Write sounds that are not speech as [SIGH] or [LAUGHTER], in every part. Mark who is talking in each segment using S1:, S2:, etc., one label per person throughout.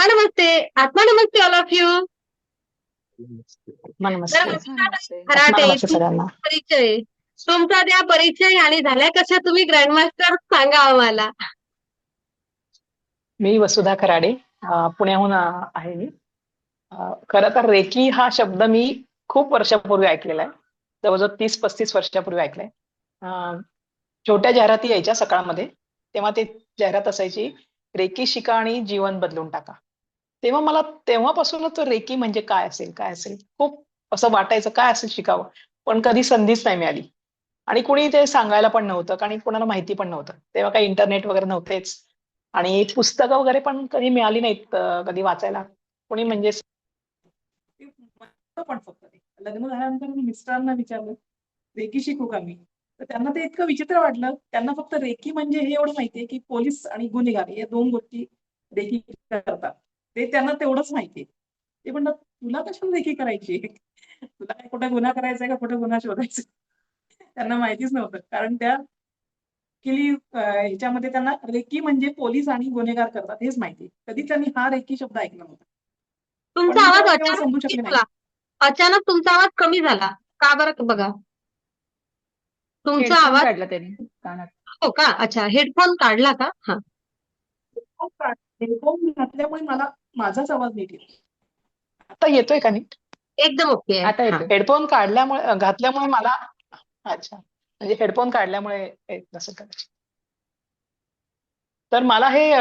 S1: आत्मा नमस्ते. आत्मा नमस्ते all of you परिचय तुमचा द्या परिचय आणि झाल्या कशा तुम्ही ग्रँडमास्टर सांगा आम्हाला.
S2: मी वसुधा खराडे पुण्याहून आहे मी. खरं तर रेकी हा शब्द मी खूप वर्षापूर्वी ऐकलेला आहे. जवळजवळ तीस पस्तीस वर्षापूर्वी ऐकलाय. छोट्या जाहिराती यायच्या सकाळमध्ये. तेव्हा ते जाहिरात असायची रेकी शिका आणि जीवन बदलून टाका. तेव्हा मला तेव्हापासूनच रेकी म्हणजे काय असेल काय असेल? खूप असं वाटायचं काय असेल शिकावं? पण कधी संधीच नाही मिळाली. आणि कुणी ते सांगायला पण नव्हतं आणि कोणाला माहिती पण नव्हतं. तेव्हा काही इंटरनेट वगैरे नव्हतेच. आणि पुस्तकं वगैरे पण कधी मिळाली नाहीत कधी वाचायला. कोणी म्हणजे
S3: पण फक्त लग्न झाल्यानंतर मी मिस्टरांना विचारलं रेकी शिकू का मी? तर त्यांना ते इतकं विचित्र वाटलं. त्यांना फक्त रेकी म्हणजे हे एवढं माहितीये की पोलीस आणि गुन्हेगार या दोन गोष्टी रेकी करतात. ते त्यांना तेवढंच माहितीये ते म्हणतात तुला कशाला रेकी करायची? तुला काय कुठं गुन्हा करायचा का? कुठं गुन्हा शोधायचा त्यांना माहितीच नव्हतं. कारण त्या केली ह्याच्यामध्ये त्यांना रेकी म्हणजे पोलीस आणि गुन्हेगार करतात हेच माहिती. कधी त्यांनी हा रेकी शब्द ऐकला नव्हता.
S1: तुमचा आवाज अचानक अचानक तुमचा आवाज कमी झाला. का बरं बघा. तुमचा आवाज
S4: काढला त्यांनी कानात.
S1: हो का? अच्छा हेडफोन काढला का? हा.
S3: हेडफोन घातल्यामुळे मला माझाच आवाज नीट येतो
S2: आता येतोय का नीट?
S1: एकदम ओके आहे.
S4: आता
S1: हा.
S4: येतोय
S2: हेडफोन काढल्यामुळे घातल्यामुळे मला अच्छा. म्हणजे हेडफोन काढल्यामुळे येत नसेल कदाचित. तर मला हे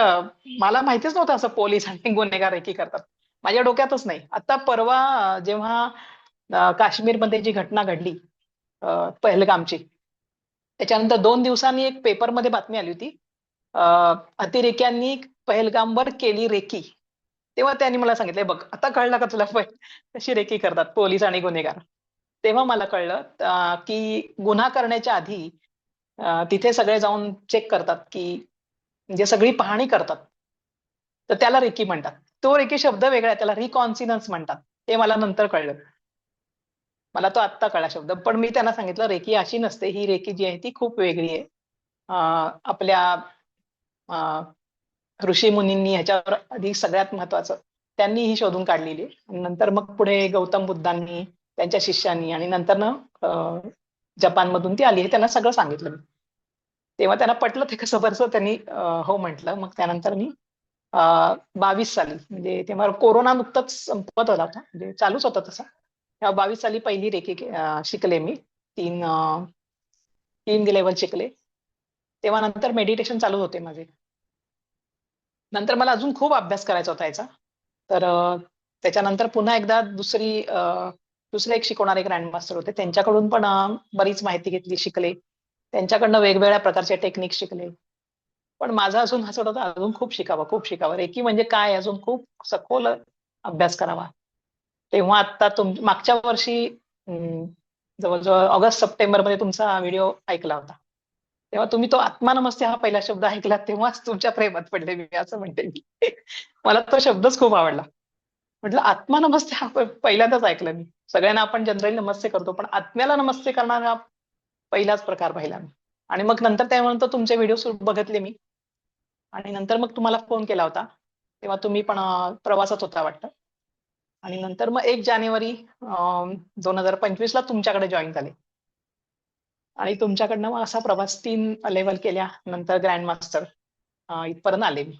S2: मला माहितीच नव्हतं असं पोलीस आणि गुन्हेगार एकी करतात माझ्या डोक्यातच नाही. आता परवा जेव्हा काश्मीरमध्ये जी घटना घडली पहलगामची त्याच्यानंतर दोन दिवसांनी एक पेपरमध्ये बातमी आली होती. अतिरेक्यांनी पहलगामवर केली रेकी. तेव्हा त्यांनी मला सांगितलं बघ आता कळलं का तुला पण तशी रेकी करतात पोलीस आणि गुन्हेगार? तेव्हा मला कळलं की गुन्हा करण्याच्या आधी तिथे सगळे जाऊन चेक करतात की म्हणजे सगळी पाहणी करतात. तर त्याला रेकी म्हणतात. तो रेकी शब्द वेगळा आहे त्याला रिकॉन्सिनन्स म्हणतात. ते मला नंतर कळलं. मला तो आत्ता कळला शब्द. पण मी त्यांना सांगितलं रेकी अशी नसते. ही रेकी जी आहे ती खूप वेगळी आहे. आपल्या ऋषी मुनींनी ह्याच्यावर आधी सगळ्यात महत्वाचं त्यांनी ही शोधून काढलेली आणि नंतर मग पुढे गौतम बुद्धांनी त्यांच्या शिष्यांनी आणि नंतर ना जपानमधून ती आली हे त्यांना सगळं सांगितलं. मी तेव्हा त्यांना पटलं ते कसं बरस त्यांनी हो म्हटलं. मग त्यानंतर मी बावीस साली म्हणजे तेव्हा कोरोना नुकताच संपत होता म्हणजे चालूच होता तसा. तेव्हा बावीस साली पहिली रेखी शिकले मी. तीन तीन लेवल शिकले. तेव्हा नंतर मेडिटेशन चालू होते माझे. नंतर मला अजून खूप अभ्यास करायचा होता याचा. तर त्याच्यानंतर पुन्हा एकदा दुसरी दुसरे एक शिकवणारे ग्रँड मास्टर होते. त्यांच्याकडून पण बरीच माहिती घेतली शिकले. त्यांच्याकडनं वेगवेगळ्या प्रकारचे टेक्निक शिकले. पण माझा अजून असं होतं अजून खूप शिकावं खूप शिकावं. रेकी म्हणजे काय? अजून खूप सखोल अभ्यास करावा. तेव्हा आता तुम मागच्या वर्षी जवळजवळ ऑगस्ट सप्टेंबरमध्ये तुमचा व्हिडिओ ऐकला होता. तेव्हा तुम्ही तो आत्मा नमस्ते हा पहिला शब्द ऐकला तेव्हाच तुमच्या प्रेमात पडले मी असं म्हणते मी. मला तो शब्दच खूप आवडला. म्हटलं आत्मा नमस्ते हा पहिल्यांदाच ऐकलं मी. सगळ्यांना आपण जनरली नमस्ते करतो पण आत्म्याला नमस्ते करणारा पहिलाच प्रकार पाहिला मी. आणि मग नंतर त्यानंतर तुमचे व्हिडिओ बघितले मी. आणि नंतर मग तुम्हाला फोन केला होता. तेव्हा तुम्ही पण प्रवासात होता वाटतं. आणि नंतर मग एक जानेवारी दोन हजार पंचवीस ला तुमच्याकडे जॉईन झाले. आणि तुमच्याकडनं मग असा प्रवास तीन लेवल केल्या नंतर ग्रँड मास्टर इथपर्यंत आले मी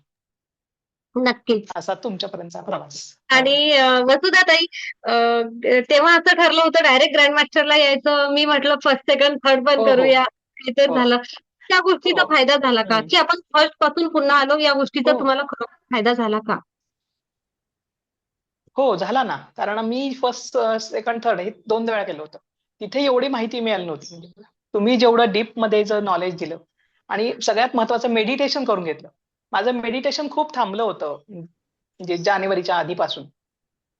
S1: नक्कीच
S2: असा तुमच्यापर्यंतचा प्रवास
S1: आणि वसुधाताई तेव्हा असं ठरलं होतं डायरेक्ट ग्रँड मास्टरला यायचं मी म्हटलं फर्स्ट सेकंड थर्ड पण
S2: हो, हो.
S1: करूया काही तर
S2: हो.
S1: झालं त्या गोष्टीचा. फायदा झाला का. की आपण फर्स्टपासून पुन्हा आलो या गोष्टीचा. तुम्हाला खरोखर फायदा झाला का
S2: हो झाला ना कारण मी फर्स्ट सेकंड थर्ड हे दोन वेळा केलं होतं तिथे एवढी माहिती मिळाली नव्हती म्हणजे. तुम्ही जेवढं डीपमध्ये जर नॉलेज दिलं आणि सगळ्यात महत्वाचं मेडिटेशन करून घेतलं. माझं मेडिटेशन खूप थांबलं होतं म्हणजे जानेवारीच्या आधीपासून.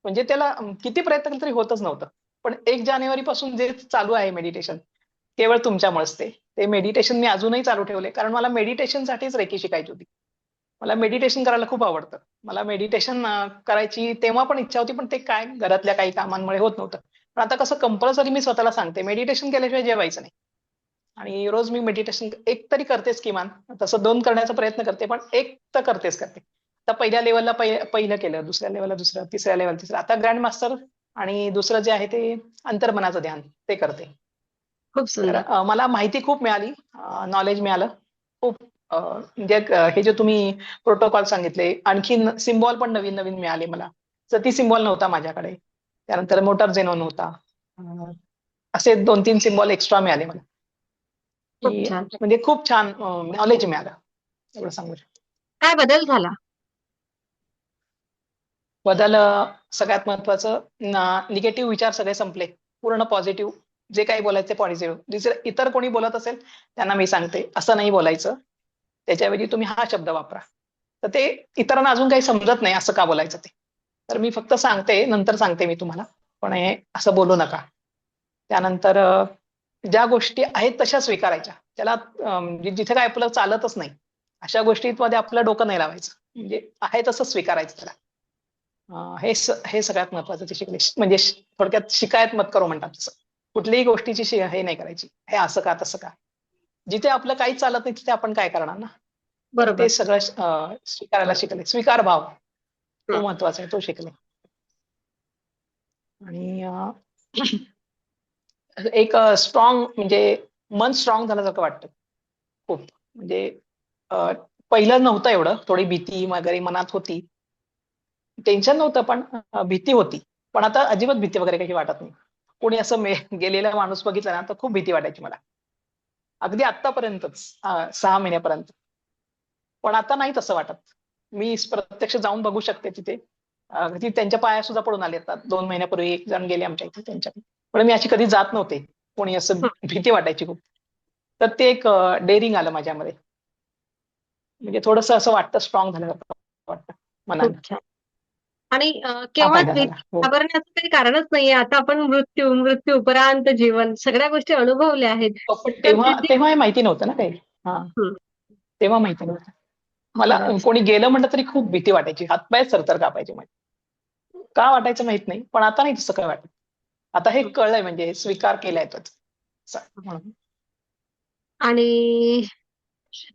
S2: म्हणजे त्याला किती प्रयत्न तरी होतच नव्हतं. पण एक जानेवारी पासून जे चालू आहे मेडिटेशन केवळ तुमच्यामुळेच ते. ते मेडिटेशन मी अजूनही चालू ठेवले कारण मला मेडिटेशन साठीच रेकी शिकायची होती. मला मेडिटेशन करायला खूप आवडतं. मला मेडिटेशन करायची तेव्हा पण इच्छा होती पण ते काय घरातल्या काही कामांमुळे होत नव्हतं. पण आता कसं कंपल्सरी मी स्वतःला सांगते. मेडिटेशन केल्याशिवाय जेवायचं नाही. आणि रोज मी मेडिटेशन एक तरी करतेच किमान. तसं दोन करण्याचा प्रयत्न करते पण एक तर करतेच करते. आता पहिल्या लेवलला पहिलं केलं दुसऱ्या लेवलला दुसरं तिसऱ्या लेवल तिसरं. आता ग्रँड मास्टर आणि दुसरं जे आहे ते अंतर्मनाचं ध्यान ते करते.
S1: खूप
S2: तर
S1: सुंदर
S2: मला माहिती खूप मिळाली नॉलेज मिळालं. खूप म्हणजे हे जे तुम्ही प्रोटोकॉल सांगितले आणखीन सिम्बॉल पण नवीन नवीन मिळाले मला. तर ती सिम्बॉल नव्हता माझ्याकडे. त्यानंतर मोटर झेनॉन होता. असे दोन तीन सिम्बॉल एक्स्ट्रा मिळाले मला. की म्हणजे खूप छान नॉलेज मिळालं. एवढं सांगू शकतो.
S1: काय बदल झाला?
S2: बदल सगळ्यात महत्वाचं निगेटिव्ह विचार सगळे संपले. पूर्ण पॉझिटिव्ह जे काही बोलायचे पॉझिटिव्ह इतर कोणी बोलत असेल त्यांना मी सांगते असं नाही बोलायचं. त्याच्याऐवजी तुम्ही हा शब्द वापरा. तर ते इतरांना अजून काही समजत नाही असं का बोलायचं ते. तर मी फक्त सांगते नंतर सांगते मी तुम्हाला. पण हे असं बोलू नका. त्यानंतर ज्या गोष्टी आहेत तशा स्वीकारायच्या. त्याला म्हणजे जिथे काय आपलं चालतच नाही अशा गोष्टींमध्ये आपलं डोकं नाही लावायचं. म्हणजे आहे तसं स्वीकारायचं त्याला. हे हे सगळ्यात महत्वाचं ते शिकले म्हणजे थोडक्यात शिकायत मत करू म्हणतात तसं. कुठलीही गोष्टीची हे नाही करायची. हे असं का तसं का? जिथे आपलं काहीच चालत नाही तिथे आपण काय करणार ना?
S1: बरोबर.
S2: ते सगळं स्वीकारायला शिकले. स्वीकार भाव. तो. महत्त्वाचा आहे तो शिकले. आणि एक स्ट्रॉंग म्हणजे मन स्ट्रॉंग झाल्यासारखं वाटतं. खूप. म्हणजे पहिलं नव्हतं एवढं. थोडी भीती वगैरे मनात होती. टेन्शन नव्हतं पण भीती होती. पण आता अजिबात भीती वगैरे काही वाटत नाही. कोणी असं गेलेला माणूस बघितला ना तर खूप भीती वाटायची मला. अगदी आतापर्यंतच सहा महिन्यापर्यंत. पण आता नाही तसं वाटत. मी प्रत्यक्ष जाऊन बघू शकते तिथे. अगदी त्यांच्या पाया सुद्धा पडून आले. आता दोन महिन्यापूर्वी एक जण गेले आमच्या इथे त्यांच्या पण मी अशी कधी जात नव्हते. कोणी असं भीती वाटायची खूप. तर ते एक डेअरिंग आलं माझ्यामध्ये. म्हणजे थोडस असं वाटतं स्ट्रॉंग झाल्यासारखं वाटतं
S1: छान आणि केव्हा
S2: झाला. हो.
S1: घाबरण्याचं काही कारणच नाहीये. आता आपण मृत्यू मृत्यू उपरांत जीवन सगळ्या गोष्टी अनुभवल्या आहेत.
S2: हो, तेव्हा तेव्हा माहिती नव्हतं ना काही. हा. तेव्हा माहिती नव्हतं. मला. कोणी गेलं म्हटलं तरी खूप भीती वाटायची. हातपाय सरतर कापायचे माझे. का वाटायचं माहीत नाही. पण आता नाही तसं काय वाटत. आता हे कळलंय म्हणजे स्वीकार केलाय तो.
S1: आणि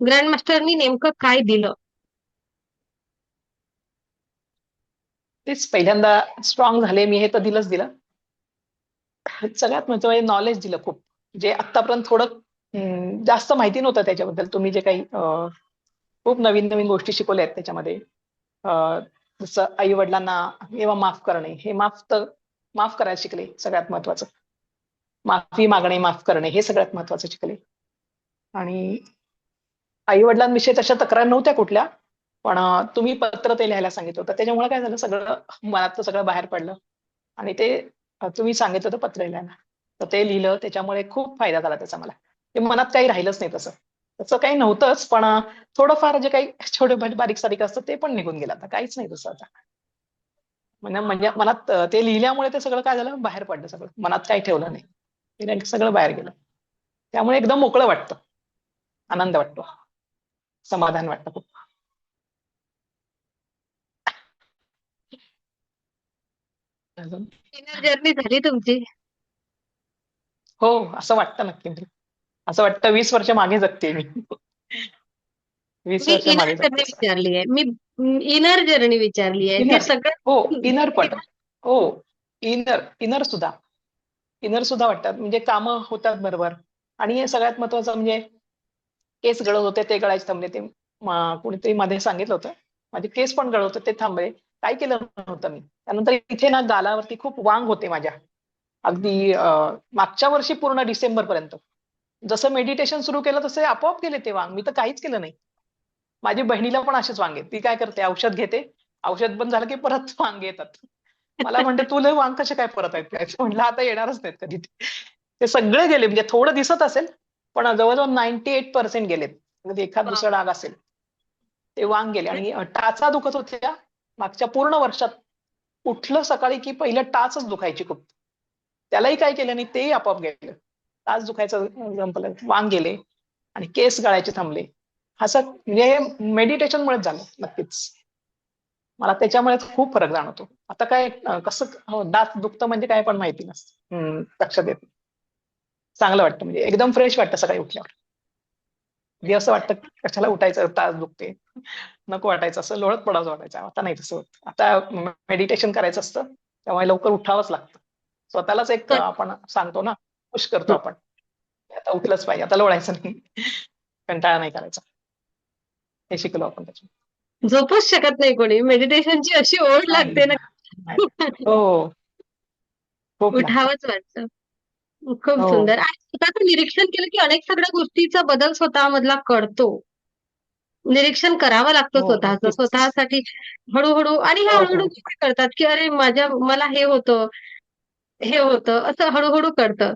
S1: ग्रँड मास्टरनी नेमकं काय दिलं?
S2: तेच पहिल्यांदा स्ट्रॉंग झाले मी हे तर दिलंच दिलं. सगळ्यात महत्त्व म्हणजे नॉलेज दिलं खूप. जे आतापर्यंत थोडं जास्त माहिती नव्हतं त्याच्याबद्दल. तुम्ही जे काही खूप नवीन नवीन गोष्टी शिकवल्या आहेत त्याच्यामध्ये. अं, जसं आई वडिलांना किंवा माफ करणे हे माफ तर माफ करायला शिकले सगळ्यात महत्वाचं. माफी मागणे माफ करणे हे सगळ्यात महत्वाचं शिकले. आणि आई वडिलांविषयी तशा तक्रार नव्हत्या कुठल्या पण तुम्ही पत्र ते लिहायला सांगितलं होतं. त्याच्यामुळे काय झालं सगळं मनातलं सगळं बाहेर पडलं. आणि ते तुम्ही सांगितलं होतं पत्र लिहायला. तर ते लिहिलं त्याच्यामुळे खूप फायदा झाला त्याचा मला. ते मनात काही राहिलंच नाही तसं. तसं काही नव्हतंच पण थोडंफार जे काही [LAUGHS] छोटे बारीक बारीक सारीक असतं ते पण निघून गेलं आता. काहीच नाही तसं आता. म्हणजे मनात ते लिहिल्यामुळे ते सगळं काय झालं? बाहेर पडलं सगळं. मनात काही ठेवलं नाही. ते सगळं बाहेर गेलं. त्यामुळे एकदम मोकळं वाटतं. आनंद वाटतो. समाधान वाटतं खूप.
S1: जर्नी झाली तुमची?
S2: हो असं वाटतं नक्की. असं वाटतं वीस वर्ष मागे जगते मी. वीस
S1: मी
S2: वर्ष
S1: इनर
S2: मागे
S1: जर्नी विचारली आहे मी इनर जर्नी विचारली आहे ते
S2: Inner.
S1: सगळं
S2: हो इनर पण. हो इनर इनर सुद्धा. इनर सुद्धा वाटतात. म्हणजे कामं होतात बरोबर. आणि हे सगळ्यात महत्वाचं म्हणजे केस गळत होते ते गळायचे थांबले. ते म- कोणीतरी मध्ये सांगितलं होतं. माझे केस पण गळत होते ते थांबले. काय केलं नव्हतं मी. त्यानंतर इथे ना गालावरती खूप वांग होते माझ्या. अगदी अं, मागच्या वर्षी पूर्ण डिसेंबर पर्यंत जसं मेडिटेशन सुरू केलं तसे आपोआप गेले ते वांग. मी तर काहीच केलं नाही. माझी बहिणीला पण असेच वांगे ती काय करते औषध घेते. औषध बंद झालं की परत वांगे येतात. मला म्हणते तुला वांग कसे काय परत आहेत म्हणलं आता येणारच नाहीत कधी ते. सगळे गेले म्हणजे थोडं दिसत असेल पण जवळजवळ नाईन्टी एट पर्सेंट गेलेत. म्हणजे एखाद दुसरा डाग असेल ते वांग गेले. आणि टाचा दुखत होत्या मागच्या पूर्ण वर्षात. उठलं सकाळी की पहिलं टाचच दुखायची खूप. त्यालाही काय केलं नाही तेही आपोआप गेलं. टाच दुखायचं एक्झाम्पल वांग गेले आणि केस गळायचे थांबले. असं म्हणजे हे मेडिटेशनमुळेच झालं नक्कीच. मला त्याच्यामुळे खूप फरक जाणवतो. आता काय कसं हो, दात दुखतं म्हणजे काय पण माहिती नसतं. लक्षात येत. चांगलं वाटतं म्हणजे एकदम फ्रेश वाटतं सकाळी उठल्यावर. कधी असं वाटतं कशाला उठायचं तास दुखते. नको वाटायचं असं लोळत पडावं वाटायचं. आता नाही तसं होत. आता मेडिटेशन करायचं असतं त्यामुळे लवकर उठावंच लागतं. स्वतःलाच एक आपण सांगतो ना खुश करतो आपण. आता उठलंच पाहिजे आता लोळायचं नाही. [LAUGHS] कंटाळा नाही करायचा. हे शिकलो आपण त्याच्यात.
S1: झोपूच शकत नाही कोणी. मेडिटेशनची अशी ओढ लागते ना.
S2: हो.
S1: उठावंच वाटतं. खूप
S2: हो.
S1: सुंदर. आणि स्वतःचं निरीक्षण केलं की अनेक सगळ्या गोष्टीचा बदल स्वतःमधला कळतो निरीक्षण करावं लागतं
S2: हो,
S1: स्वतःचं. स्वतःसाठी हळूहळू आणि हे
S2: हो.
S1: हळूहळू गोष्टी कळतात की अरे माझ्या मला हे होतं. हे होतं. असं हळूहळू कळतं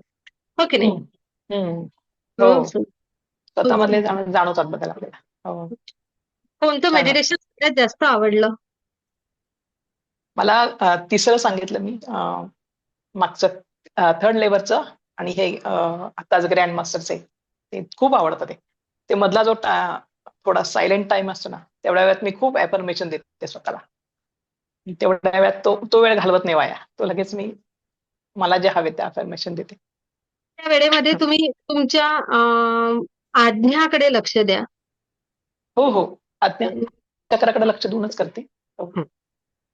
S1: हो की नाही.
S2: हो. स्वतःमधले जाण- जाणवतात बदल आपल्याला.
S1: कोणतं. मेडिटेशन सगळ्यात जास्त आवडलं?
S2: मला तिसरं सांगितलं मी मागचं थर्ड लेवलचं आणि हे अ, आत्ताच ग्रँड मास्टरचं ते खूप आवडतं ते. ते मधला जो थोडा सायलेंट टाइम असतो ना तेवढ्या वेळात मी खूप ॲफर्मेशन देते स्वतःला. तेवढ्या वेळात तो तो वेळ घालवत नाही वाया. तो लगेच मी मला जे हवे ते अफर्मेशन देते.
S1: त्या वेळेमध्ये तुम्ही तुमच्या आज्ञाकडे लक्ष द्या.
S2: हो हो. आज्ञा चक्राकडे लक्ष देऊनच करते.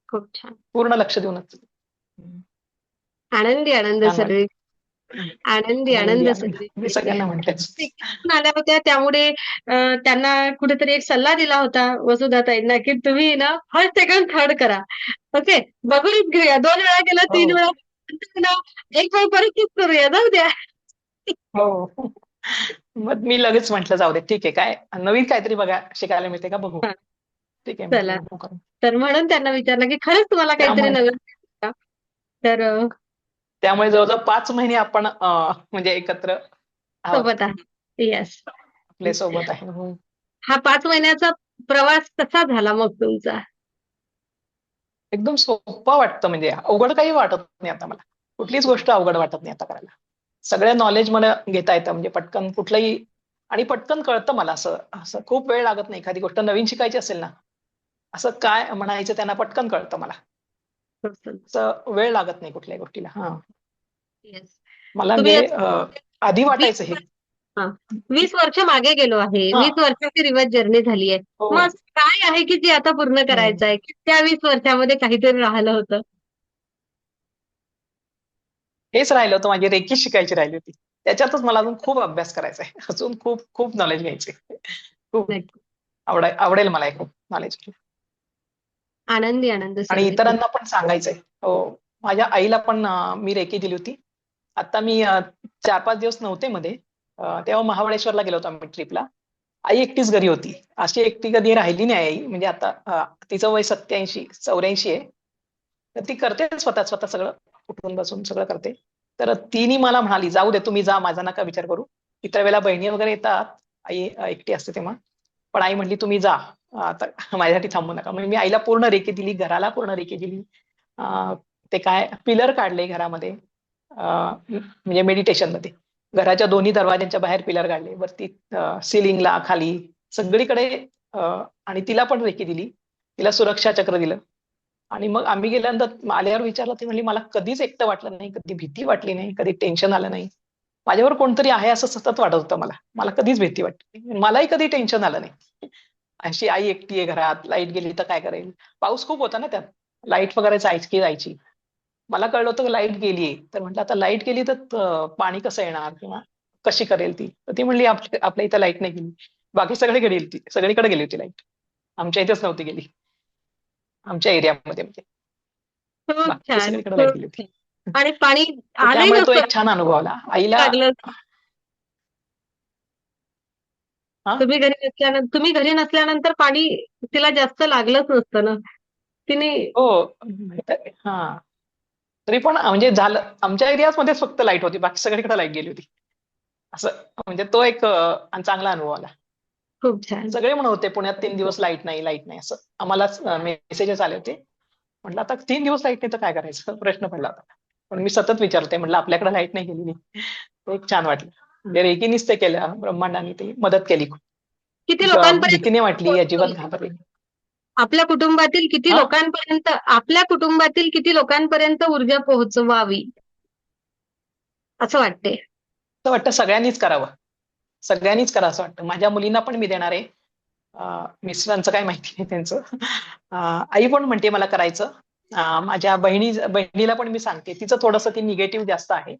S1: खूप छान.
S2: पूर्ण लक्ष देऊनच.
S1: आनंदी आनंद सगळे. आनंदी आनंद
S2: मी सगळ्यांना
S1: तिकडून आल्या होत्या त्यामुळे त्यांना कुठेतरी एक सल्ला दिला होता वसुधाताईंना की तुम्ही ना फर्स्ट सेकंड थर्ड करा. ओके? बघूनच घेऊया. दोन वेळा तीन
S2: हो.
S1: वेळा. नंतर ना एक वेळ परत करूया. जाऊ द्या.
S2: हो. मग मी लगेच म्हंटल जाऊ दे ठीक आहे काय नवीन काहीतरी बघा शिकायला मिळते का बघू
S1: हा.
S2: ठीक आहे
S1: चला. तर म्हणून त्यांना विचारलं की खरंच तुम्हाला काहीतरी
S2: त्यामुळे-
S1: नवीन का? तर अं,
S2: त्यामुळे जवळजवळ पाच महिने आपण अं, म्हणजे एकत्र आहोत.
S1: सोबत आहे येस
S2: आपल्यासोबत आहे हो.
S1: हा पाच महिन्याचा प्रवास कसा झाला मग तुमचा
S2: एकदम सोपं वाटतं म्हणजे अवघड काही वाटत नाही आता मला कुठलीच गोष्ट अवघड वाटत नाही आता करायला सगळं नॉलेज मला घेता येतं. म्हणजे पटकन कुठलंही आणि पटकन कळतं मला असं असं खूप वेळ लागत नाही. एखादी गोष्ट नवीन शिकायची असेल ना असं काय म्हणायचं त्यांना पटकन कळतं मला. वेळ लागत नाही कुठल्याही गोष्टीला. हा. मला म्हणजे आधी वाटायचं हे.
S1: वीस वर्ष मागे गेलो आहे. वीस वर्षाची रिवर्स जर्नी झाली आहे.
S2: हो.
S1: मग काय आहे की जे आता पूर्ण करायचं आहे? की त्या वीस वर्षामध्ये काहीतरी राहिलं होतं?
S2: हेच राहिलं होतं माझी रेकी शिकायची राहिली होती. त्याच्यातच मला अजून खूप अभ्यास करायचा आहे. [LAUGHS] अजून खूप खूप नॉलेज घ्यायचे [LAUGHS] खूप. आवडाय आवडेल मला खूप नॉलेज
S1: आनंदी आनंद
S2: आणि. इतरांना पण सांगायचंय. हो माझ्या आईला पण मी रेकी दिली होती. आता मी चार पाच दिवस नव्हते मध्ये. तेव्हा महाबळेश्वरला गेलो होतो आम्ही ट्रिपला आई एकटीच घरी होती. अशी एकटी कधी राहिली नाही आई. म्हणजे आता तिचं वय सत्याऐंशी चौऱ्याऐंशी आहे. तर ती करते स्वतः स्वतः सगळं. उठून बसून सगळं करते. तर तिने मला म्हणाली जाऊ दे तुम्ही जा माझा नका विचार करू. इतर वेळेला बहिणी वगैरे येतात आई एकटी असते तेव्हा. पण आई म्हणली तुम्ही जा आता [LAUGHS] माझ्यासाठी थांबू नका. म्हणजे मी आईला पूर्ण रेखी दिली घराला पूर्ण रेखी दिली. ते काय पिलर काढले घरामध्ये. म्हणजे मेडिटेशनमध्ये. घराच्या दोन्ही दरवाज्यांच्या बाहेर पिलर काढले. वरती सिलिंगला खाली. सगळीकडे आणि तिला पण रेखी दिली. तिला सुरक्षा चक्र दिलं. आणि मग आम्ही गेल्यानंतर आल्यावर विचारलं ती म्हणली मला कधीच एकटं वाटलं नाही कधी भीती वाटली नाही कधी टेन्शन आलं नाही. माझ्यावर कोणतरी आहे असं सतत वाटत होतं मला. मला कधीच भीती वाटली मलाही कधी टेन्शन आलं नाही. अशी आई एकटी आहे घरात लाइट गेली तर काय करेल? पाऊस खूप होता ना त्यात. लाइट वगैरे जायची की जायची. मला कळलं होतं लाइट गेलीये तर म्हटलं आता लाइट गेली तर पाणी कसं येणार किंवा कशी करेल ती? तर ती म्हणली "आपल्या आपल्या इथं लाइट नाही गेली. बाकी सगळे गेली होती सगळीकडे गेली होती लाइट आमच्या इथेच नव्हती गेली. आमच्या एरियामध्ये म्हणजे.
S1: खूप
S2: बाकी
S1: छान
S2: सगळीकडे लाइट
S1: खूप-
S2: गेली होती.
S1: आणि पाणी
S2: तर त्यामुळे तो
S1: नसतं
S2: एक छान अनुभव आला. आईला
S1: लागलं.
S2: हा?
S1: तुम्ही घरी नसल्यानंतर तुम्ही घरी नसल्यानंतर पाणी तिला जास्त लागलंच नसतं ना? तिने
S2: हो. हा. तरी पण म्हणजे झालं आमच्या एरियामध्येच फक्त लाइट होती. बाकी सगळीकडे लाइट गेली होती. असं म्हणजे तो एक अं, चांगला अनुभव आला.
S1: खूप छान.
S2: सगळे म्हणत होते पुण्यात तीन दिवस लाइट नाही लाइट नाही. असं आम्हालाच मेसेजेस आले होते. म्हटलं आता तीन दिवस लाइट नाही तर काय करायचं? [LAUGHS] प्रश्न पडला होता. पण मी सतत विचारते म्हटलं आपल्याकडे लाइट नाही गेली नाही ते एक छान वाटलं. म्हणजे रेकीनीच ते केलं ब्रह्मांडाने ते मदत केली खूप.
S1: किती लोकांपर्यंत
S2: भीतीने वाटली अजिबात घाबरली.
S1: आपल्या कुटुंबातील किती? लोकांपर्यंत आपल्या कुटुंबातील किती लोकांपर्यंत ऊर्जा पोहोचवावी? असं वाटते
S2: असं वाटतं सगळ्यांनीच करावं. सगळ्यांनीच करा असं वाटतं. माझ्या मुलींना पण मी देणार आहे. मिस्टरांचं काय माहिती नाही त्यांचं. आई पण म्हणते मला करायचं. माझ्या बहिणी बहिणीला पण मी सांगते. तिचं थोडंसं ती निगेटिव्ह जास्त आहे.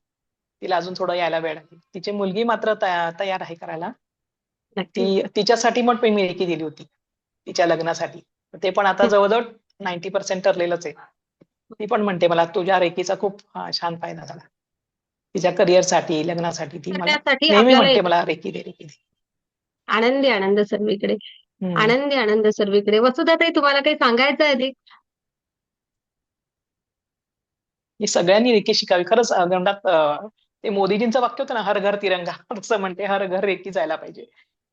S2: तिला अजून थोडं यायला वेळ आहे. तिची मुलगी मात्र तया- तयार आहे करायला. ती तिच्यासाठी पण मी रेकी दिली होती. तिच्या लग्नासाठी. ते पण आता जवळजवळ नाईन्टी पर्सेंट ठरलेलंच आहे. ती पण म्हणते मला तुझ्या रेकीचा खूप छान फायदा झाला. तिच्या करिअरसाठी लग्नासाठी ती मला नेहमी म्हणते मला रेकी दे रेकी दे.
S1: आनंदी आनंद सर्वीकडे. आनंदी आनंद सर्वीकडे वसुधाताई तुम्हाला काही सांगायचं आहे
S2: ही सगळ्यांनी रेकी शिकावी. खरंच गंडात ते मोदीजींचं वाक्य होतं ना हर घर तिरंगा. [LAUGHS] तसं म्हणते हर घर रेकी जायला पाहिजे.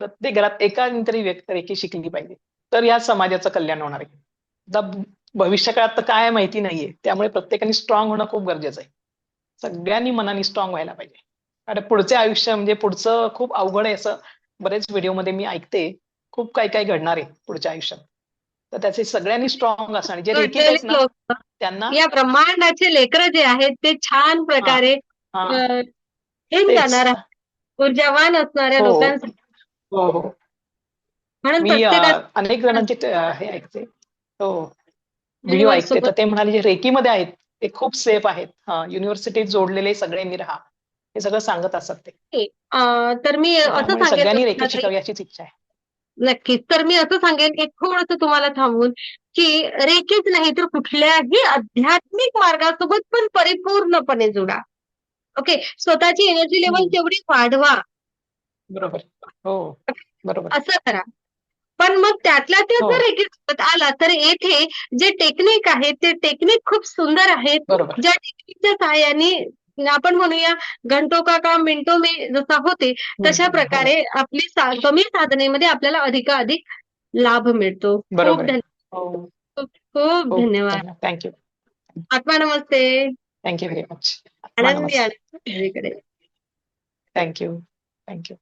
S2: प्रत्येक घरात एका तरी व्यक्ती रेकी शिकली पाहिजे. तर या समाजाचं कल्याण होणार आहे. आता भविष्य काळात तर काय माहिती नाहीये. त्यामुळे प्रत्येकाने स्ट्रॉंग होणं खूप गरजेचं आहे. सगळ्यांनी मनाने स्ट्रॉंग व्हायला पाहिजे. कारण पुढचे आयुष्य म्हणजे पुढचं खूप अवघड आहे असं बरेच व्हिडिओमध्ये मी ऐकते. खूप काही काही घडणार आहे पुढच्या आयुष्यात. तर त्याचे सगळ्यांनी स्ट्रॉंग असणार जे आहेत ना त्यांना
S1: या ब्रह्मांडाचे लेकरं जे आहेत ते छान प्रकारे
S2: हा.
S1: जाणार ऊर्जावान असणाऱ्या
S2: हो.
S1: लोकांसाठी.
S2: हो हो.
S1: म्हणून
S2: अनेक जणांचे हे ऐकते. हो. व्हिडिओ ऐकते. तर ते म्हणाले जे रेकीमध्ये आहेत ते खूप सेफ आहेत. युनिव्हर्सिटीत जोडलेले सगळ्यांनी राहा. हे सगळं सांगत असतात ते.
S1: तर मी असं
S2: सगळ्यांनी शिकावी याचीच इच्छा आहे.
S1: नक्कीच. तर मी असं सांगेन एक थोडंसं तुम्हाला थांबवून की रेकीच नाही तर कुठल्याही आध्यात्मिक मार्गासोबत पण परिपूर्णपणे जोडा. ओके स्वतःची एनर्जी लेवल. तेवढी वाढवा.
S2: बरोबर. हो. बरोबर.
S1: असं करा. पण मग त्यातल्या त्यात
S2: हो.
S1: जर रेकीसोबत आला तर येथे जे टेक्निक आहे ते टेक्निक खूप सुंदर आहेत. ज्या टेक्निकच्या सहाय्याने आपण म्हणूया घंटो का काम मिनिटो में जसा होते तशा प्रकारे आपली कमी साधनेमध्ये आपल्याला अधिकाधिक लाभ मिळतो. खूप
S2: बरोबर. आहे.
S1: धन्य-
S2: हो.
S1: खूप खूप धन्यवाद.
S2: थँक्यू
S1: आत्मा नमस्ते.
S2: थँक्यू व्हेरी मच
S1: आनंदी आनंद
S2: थँक्यू थँक्यू